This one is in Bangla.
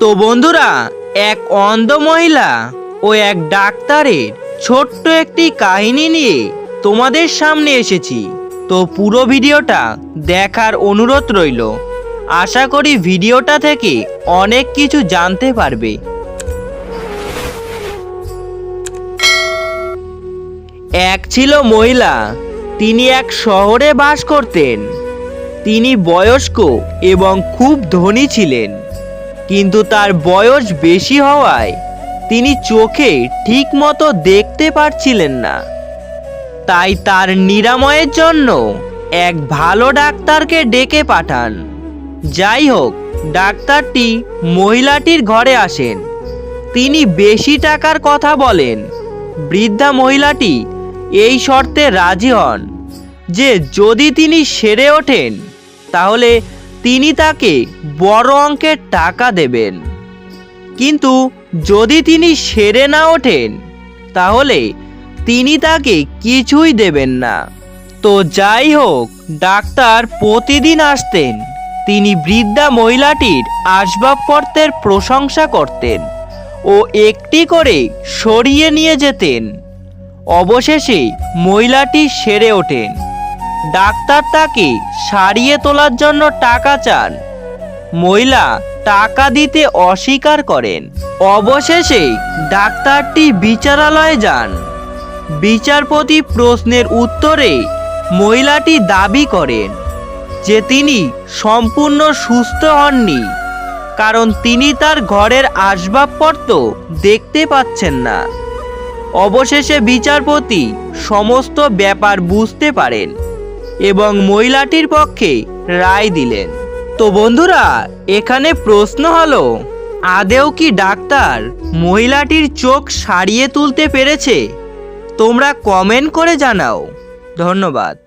তো বন্ধুরা, এক অন্ধ মহিলা ও এক ডাক্তারের ছোট্ট একটি কাহিনী নিয়ে তোমাদের সামনে এসেছি। তো পুরো ভিডিওটা দেখার অনুরোধ রইল। আশা করি ভিডিওটা থেকে অনেক কিছু জানতে পারবে। এক ছিল মহিলা, তিনি এক শহরে বাস করতেন। তিনি বয়স্ক এবং খুব ধনী ছিলেন। কিন্তু তার বয়স বেশি হওয়ায় তিনি চোখে ঠিকমতো দেখতে পারছিলেন না। তাই তার নিরাময়ের জন্য এক ভালো ডাক্তারকে ডেকে পাঠান। যাই হোক, ডাক্তারটি মহিলাটির ঘরে আসেন। তিনি বেশি টাকার কথা বলেন। বৃদ্ধা মহিলাটি এই শর্তে রাজি হন যে যদি তিনি সেরে ওঠেন, তাহলে তিনি তাকে বড় অঙ্কের টাকা দেবেন। কিন্তু যদি তিনি সেরে না ওঠেন, তাহলে তিনি তাকে কিছুই দেবেন না। তো যাই হোক, ডাক্তার প্রতিদিন আসতেন, তিনি বৃদ্ধা মহিলাটির আসবাবপত্রের প্রশংসা করতেন ও একটি করে সরিয়ে নিয়ে যেতেন। অবশেষে মহিলাটি সেরে ওঠেন। ডাক্তার তাকে সারিয়ে তোলার জন্য টাকা চান? মহিলা, টাকা দিতে অস্বীকার করেন। অবশেষে ডাক্তারটি বিচারালয়ে যান। বিচারপতি প্রশ্নের উত্তরে মহিলাটি দাবি করেন যে তিনি সম্পূর্ণ সুস্থ হননি, কারণ তিনি তার ঘরের আসবাবপত্র দেখতে পাচ্ছেন না। অবশেষে বিচারপতি সমস্ত ব্যাপার বুঝতে পারেন। এবং মহিলাটির পক্ষে রায় দিলেন। তো বন্ধুরা, এখানে প্রশ্ন হলো, আদেও কি ডাক্তার মহিলাটির চোখ সারিয়ে তুলতে পেরেছে? তোমরা কমেন্ট করে জানাও। ধন্যবাদ।